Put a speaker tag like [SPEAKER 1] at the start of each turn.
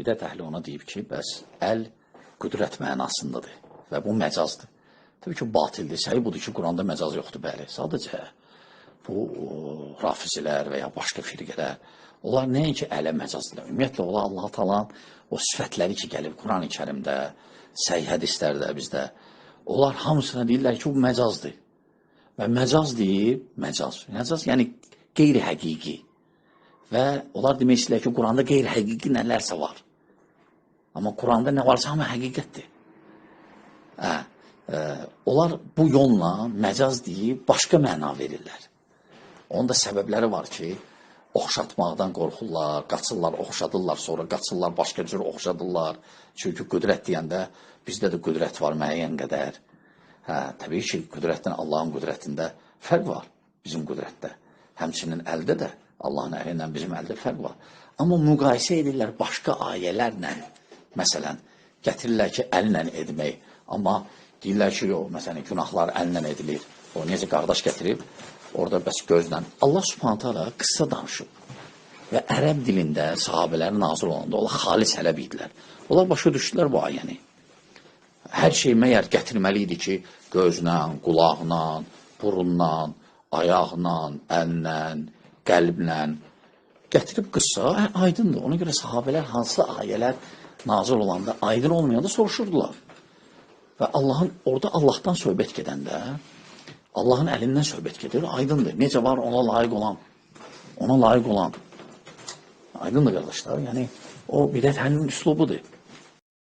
[SPEAKER 1] Bidət əhli ona deyib ki, bəs əl qüdrət mənasındadır və bu məcazdır. Təbii ki, batildir. Səhi budur ki, Quranda məcaz yoxdur, bəli. Sadəcə bu rafizilər və ya başqa firqələr, onlar nəinki ələ məcazdır. Ümumiyyətlə, onlar Allah talan o sifətləri ki, gəlib Quran-ı kərimdə, səhi hədislərdə bizdə, onlar hamısına deyirlər ki, bu məcazdır. Və məcaz deyib, məcaz. Məcaz yəni qeyri-həqiqi. Və onlar demək istəyirlər ki, Quranda qeyri-həqiqi nələrsə var. Amma Quranda nə varsa hamı həqiqətdir. Hə, e, onlar bu yolla məcaz deyib başqa məna verirlər. Onun da səbəbləri var ki, oxşatmaqdan qorxurlar, qaçırlar, oxşadırlar, sonra qaçırlar, başqa cür oxşadırlar. Çünki qüdrət deyəndə bizdə də qüdrət var müəyyən qədər. Hə, təbii ki, qüdrətdən Allahın qüdrətində fərq var bizim qüdrətdə. Həmçinin əldə də Allahın əli ilə bizim əldə fərq var. Amma müqayisə edirlər başqa ayələrlə. Məsələn, gətirirlər ki, əllə etmək. Amma deyirlər ki, yox, məsələn, günahlar əllə edilir. O necə qardaş gətirib? Orada bəs gözlə. Allah Subhanahu taala qıssa danışıb. Və ərəb dilində sahabelərin nazil olanda onlar xalis ələb idilər. Onlar başa düşdülər bu ayəni. Hər şey məyər gətirməli idi ki, gözlə, qulaqla, burunla, ayaqla, əllə, qəlblə gətirib qıssa hə, aydındır. Ona görə sahabələr hansı ayələr nazil olanda aydın olmayanda soruşurdular. Və Allahın orada Allahdan söhbət gedəndə Allahın əlindən söhbət gedir, aydındır. Necə var ona layiq olan, ona layiq olan. Aydındır qardaşlar. Yəni o bidət həmin üslubudur.